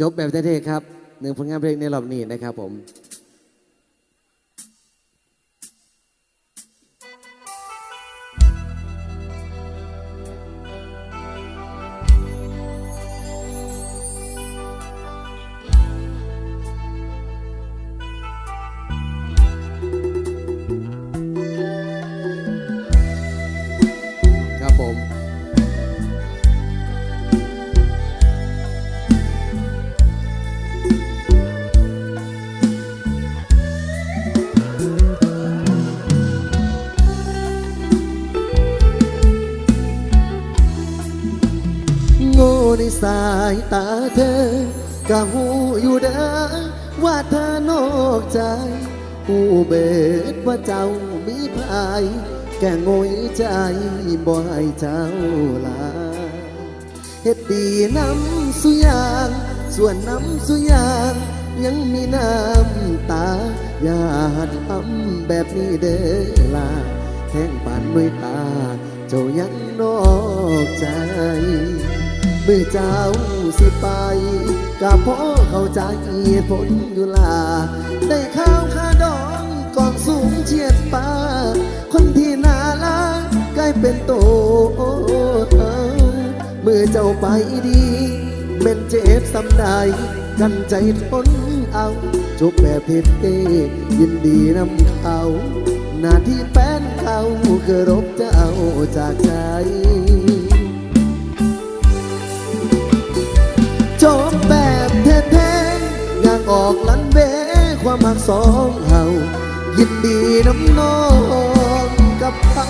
จบแบบเท่ๆครับหนึ่งผลงานเพลงในรอบนี้นะครับผม สายตาเธอกะหูอยู่เด้อว่าเธอนอกใจหูเบิดว่าเจ้ามีภาย แก่งอยใจบ่ให้เจ้าลาเฮ็ดดีน้ำสุยาง ส่วนน้ำสุยาง ยังมีน้ำตาอย่าทำแบบนี้เด้อลาแทงปานด้วยตา เจ้ายังนอกใจ เมื่อเจ้าสิไปก็เพราะเข้าใจเหตผลอยู่ลา ได้ข้าวค่าดองกองสูงเฉียดป้าคนที่น่ารักกลายเป็นโตเมื่อเจ้าไปดีเม่นเจ็บสำใดกันใจทนเอาจบแบบเพชรเอยินดีนำเขา หน้าที่แฟนเขาคือรบเจ้าจากใจ วามักสองเฮายินดีน้ำน้องกับเขา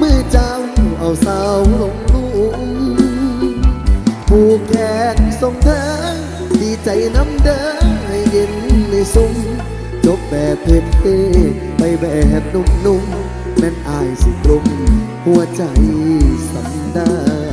มือเจ้าเอาเสาลงลุมผูกแขนส่งเธอ ดีใจน้ำเด้อให้เย็นในซุ้มจบแบบเท่ๆไปแบบนุ่มๆแม่นอายสิกลุ่มหัวใจสำได้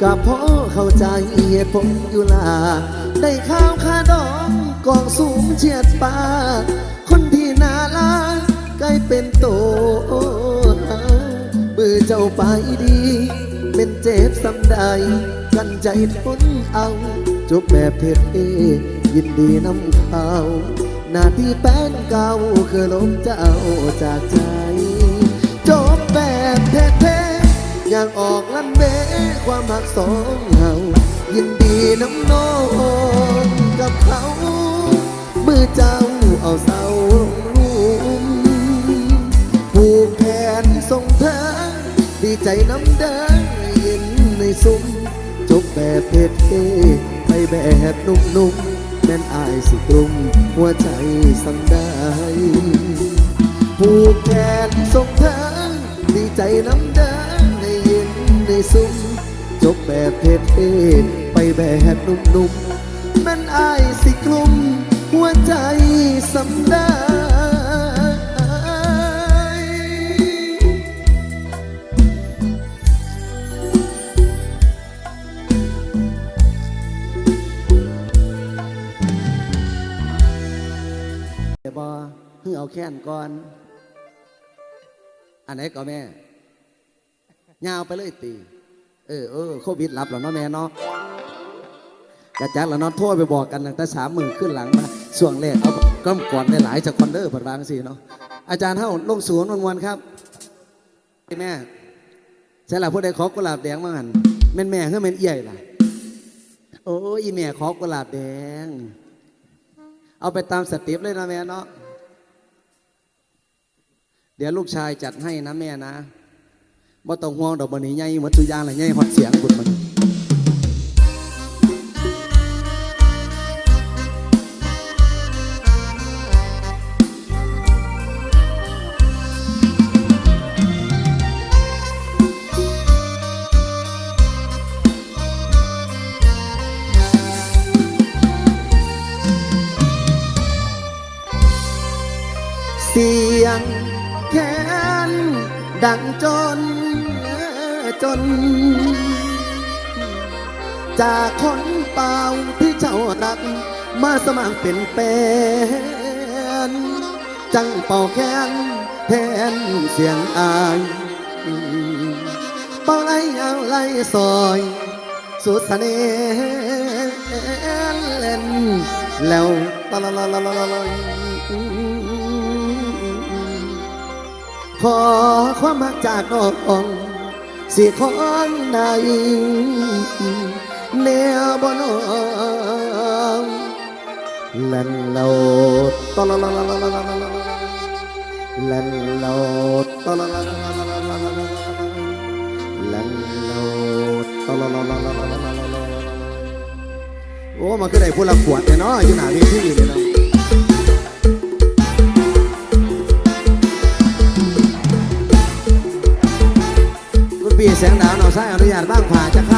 ก็พราะเข้าใจเหตุผลอยู่ลา ได้ข้าวค่าดองกองสูงเฉียดป้าคนที่น่ารักกลายเป็นโตมือเจ้าไปดี เป็นเจ็บสำใด กันใจทนเอาจบแบบเท่ๆยินดีนำเขาหน้าที่แป้นเก่าคือลมเจ้าจากใจ อยางออกลั่นเบความหักสองเฮายินดีน้ำน้องกับเขา มือเจ้าเอาเสาลงลุมผูกแขนส่งเธอดีใจน้ำเดินเย็นในซุ้มจบแบบเท่ๆไปแบบนุ่มๆแม่นอายสิกลุ่มหัวใจสั่งได้ผูกแขนส่งเธอดีใจน้ำเดินใน ซุ้มจบแบบเท่ๆไปแบบนุ่มๆมันอายสิกลุ่มหัวใจสำได้เดี๋ยวบอเพิ่งเอาแค้นก่อน อันไหนก็แม่ ยาวไปเลยตีเออเออโควิดรับแล้วเนาะแม่เนาะกระจัดแล้วเนาะโทษไปบอกกันตั้งแต่สามหมื่นขึ้นหลังมาช่วงแรกเอาก้มก่อนในหลายจากคอนเดอร์ผัดบางสิเนาะอาจารย์เท่าลงสวนวันวันๆครับแม่ใช่หละผู้ใดขอกุหลาบแดงมาหันแม่นแม่เฮ้ยแม่นเอี่ยล่ะโอ้ยอีแม่ขอกุหลาบแดง เอาไปตามสเติปเลยนะแม่เนาะเดี๋ยวลูกชายจัดให้นะแม่นะ บ่ต้องห่วงดอกบันนี้ใหญ่หมดทุกอย่างเลยใหญ่หอดเสียงบุญมันเสียงแค้นดังจน จน จากคนเปล่าที่เจ้ารัก มาสมัครเป็นแฟนจังเป่าแค้นแทนเสียงอายเป่าไล่เอาไล่ซอย สุดเสน่ห์เล่น แล้วตลลลลขอความรักจากน้อง สิคอนใดแนวบนองลันโลดตลลลันโลดตลลลันโลดตลลลโอ้มันก็ได้พูดละขวดเนาะอยู่หน้าเวทีเลยเนาะ ใช้อนุญาตบ้างผ่าจะ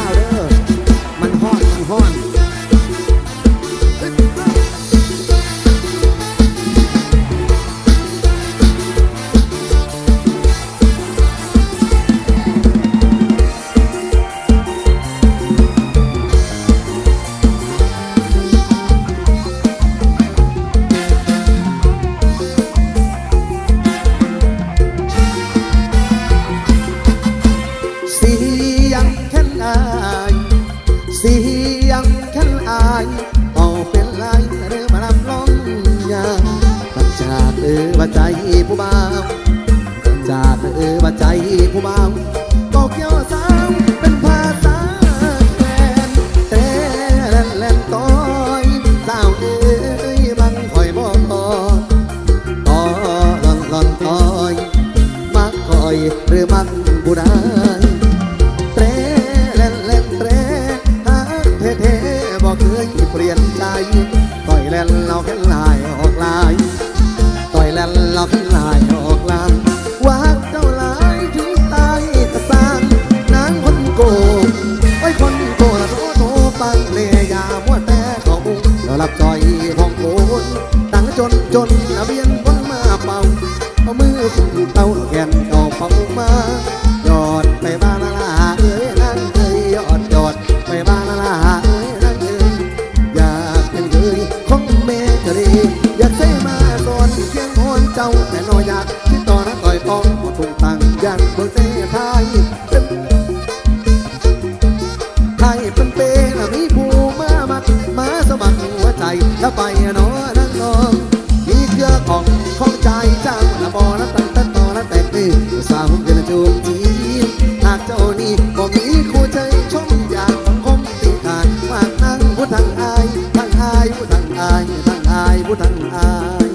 อา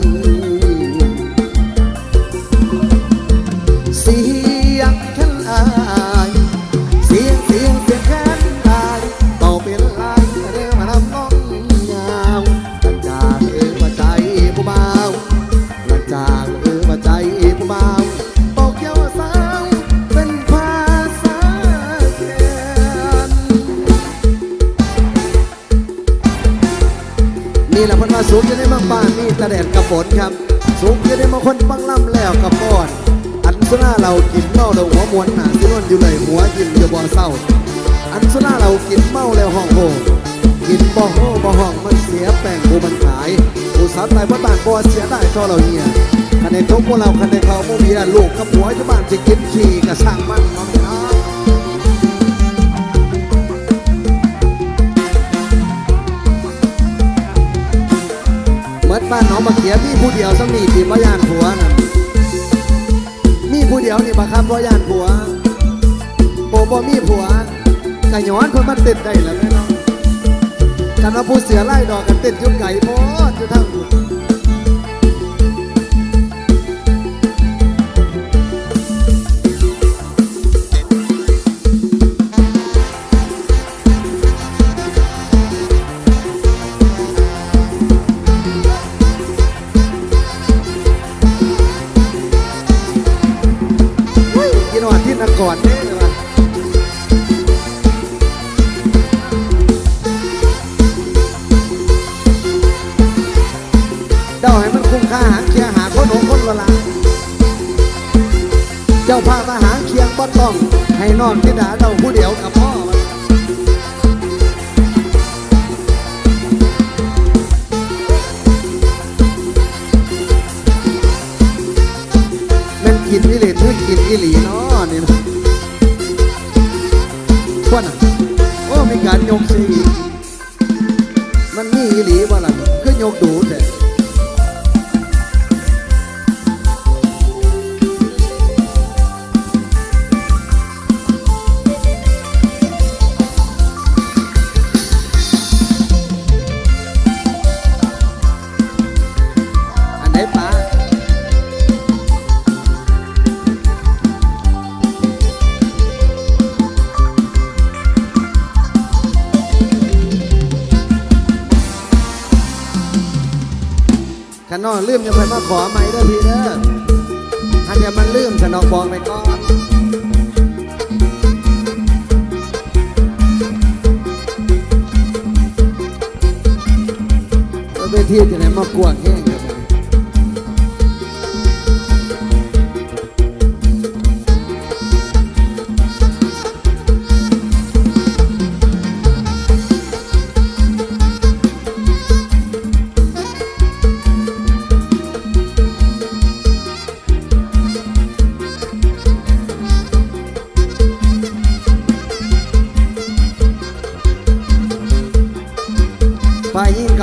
ย กับป้อน อันสุนาเรากินเมาแล้วหัวมวนหนาสินวนอยู่เลยหัวกินอยู่บ่เศร้า อันสุนาเรากินเมาแล้วห้องโหกินบ่โหบ่ห้องมันเสียแป้งบูมันขายอุตสาห์ตายเพราะต่างบ่เสียได้เท่าเราเฮียคันนทบพวกเราคันนเขาบ่มีลูกกับผัวที่บ้านจะกินขี้กระช่างมันเนาะพี่น้องเมื่อบ้านน้องมาเขียมีผู้เดียวสมีที่บ่ยานผัวนั่น ผู้เดียวนี่มาครับเพราะย่านผัว โอ้บ่มีผัวกะย้อนเพิ่นมันติดได้แล้วแม่น้องกันว่าผู้เสียไล่ดอกกันเต้นอยุ่งไก่โพดอยู่ทั้ง ต้อง ให้นอนที่ดาเจ้าผู้เดียวกับพ่อมันกินอิหลีหรือกินอิหลีเนาะนี่นะวกน่ะโอ้มีการยกสีมันมีอิหลีว่าล่ะคือยกดูแต่ ขนอลืมยังไปมาขอไม่เด้อพี่เด้ออันเดียวมันลืมขนองบอกไปก่อนแล้วไปที่จะไหนมากวงแค่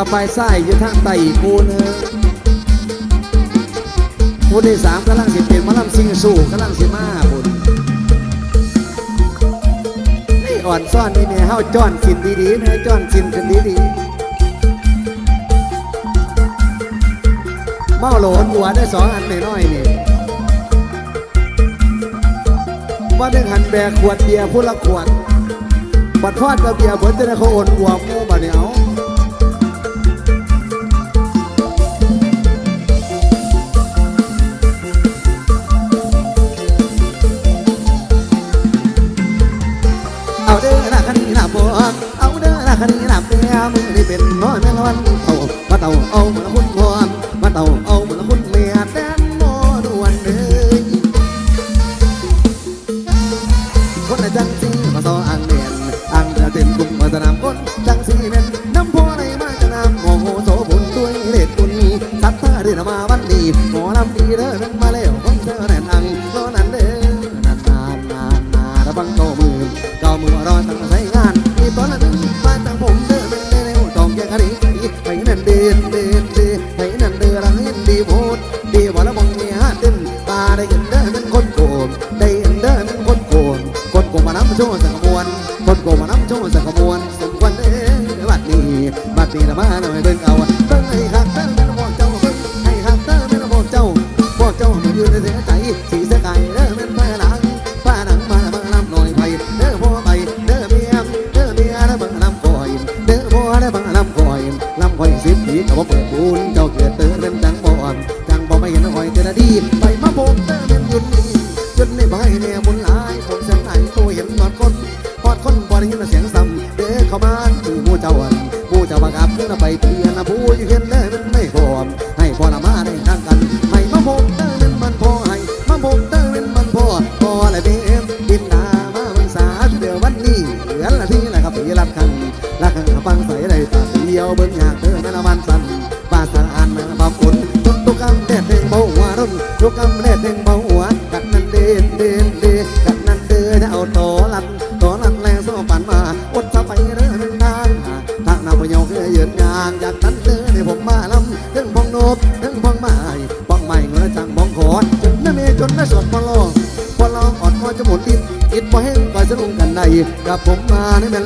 รับผมไปยิ่งกับไปไส้อยู่ทางไตอีกคูนึงคูที่สามกำลังสิเป็นมาลำซิงสู่กำลังสิมาบุญไอ้อ่อนซ่อนนี่เนี่ยเฮาจ้อนกินดีๆนะจ้อนกินกันดีๆเมาโหลนหัวได้สองอันน้อยๆนี่ว่าหนึ่งหันแบกขวดเบียร์ผู้ละขวดบัดฟาดกับเบียร์เบิร์ตได้เขาโอนหัวมูบัดเนี่ยเอา เอาเด้อละคันนี้ละเปียมึงได้เป็นน้อยแม่ละวันเต่ามาเต่าเอามาละคุณพรมาเต่าเอา ยืนในเสียใจสี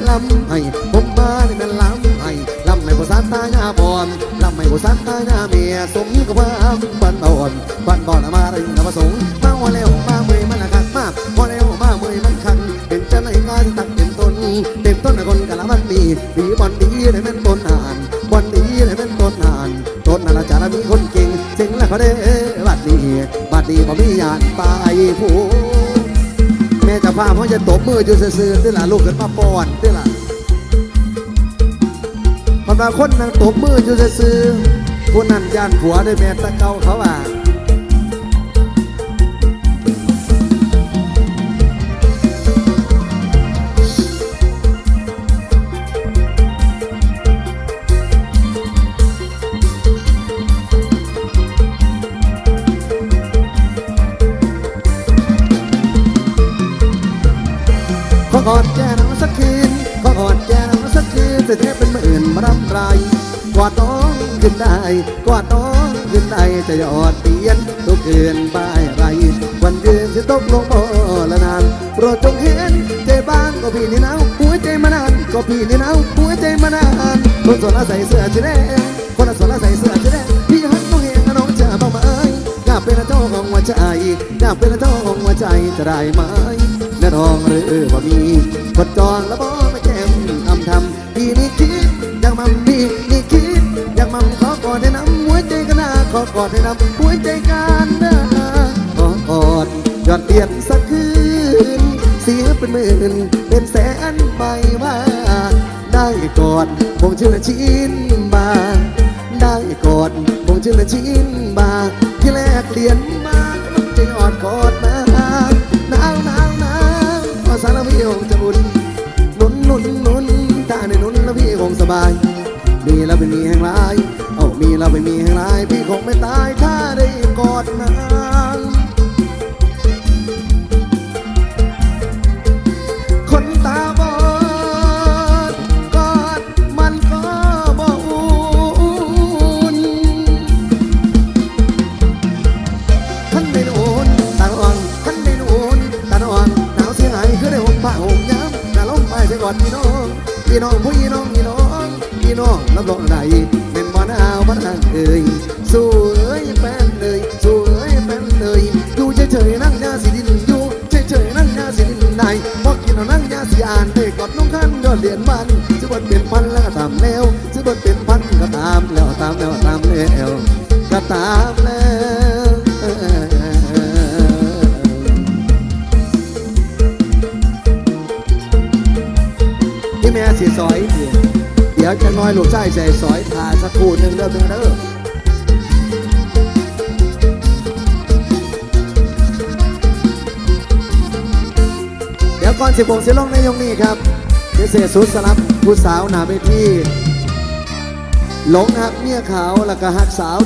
ลำให้ผมมาในแม่นลำให้ลำให้ผู้สานตายหน้าบอนลำให้ผู้สานตายหน้าเมียสมกับความบันบอนบันบอนมาได้นประสงค์มาว่าแล้วมาเมื่อยมันละคักมากพอแล้วมาเมื่อยมันคันเป็นเจ้าในกายตั้งเป็นต้นเป็นต้นคนกะละมันดีดีบอลดีในแม่นต้นนานบอลดีในแม่นต้นนานต้นนั่นละจารมีคนเก่งเจ๋งแล้วเขาได้บัดดีบัดดีบ่มียานไปผู้ แม่จะพาเขาจะตบมืออยู่ซื่อๆที่ล่ะลูกขึ้นมาป้อนที่ล่ะคนมาคนนั่งตบมืออยู่ซื่อๆผู้นั้นย่านผัวด้วยแม่ตะเกาเขาอะ กอดแกน้งสักคืนขอกอดแกน้งสักคืนจะเทบเป็นหมื่นมารับไรกว่าต้องขึ้นได้กว่าต้องขึ้นได้จะยอดเตียนตุกเกินไปไร วันยืนจะตกลงบ่ละนานโปรดจงเห็นใจบ้างก็พี่นี่หนาวหัวใจมานานก็พี่นี่หนาวหัวใจมานานคนสนละใส่เสื้อสีแดงคนละสนละใส่เสื้อสีแดงพี่ฮักน้องเห็นน้องจะบ้าไหมอยากเป็นเจ้าของหัวใจอยากเป็นเจ้าของหัวใจจะได้ไหม แน่นองหรือว่ามีคนจองแล้วบ่ไม่แก้มอำทำพี่นี่คิดอยากมั่มพี่นี่คิดอยากมั่มขอกอดให้น้ำหัวใจกันนาขอกอดให้น้ำหัวใจกันนะขอกอดยอดเดียนสักคืน เสียเป็นหมื่นเป็นแสนไม่ว่า ได้กอดคงชื่อละชิ้นบาได้กอดคงชื่อละชิ้นบาที่แลกเหรียญมาใจอ่อนกอดมา สารพี่คงจะบุญนุนนุนนุนถ้าในนุนแล้วพี่คงสบาย มีแล้วไม่มีแห่งไรเอามีแล้วไม่มีแห่งไรพี่คงไม่ตายถ้าได้กอดนา ตามแล้วพี่แม่สีซอยเดียวเดี๋ยวจะน้อยลูกชายใส่ซอยทาสักคู่หนึ่งเด้อเด้อเด้อเดี๋ยวก่อนสิบโมงสิลงในยงนี้ครับพิเศษสุดสำหรับผู้สาวหนาเวทีหลงหักเมียขาวแล้วก็หักสาว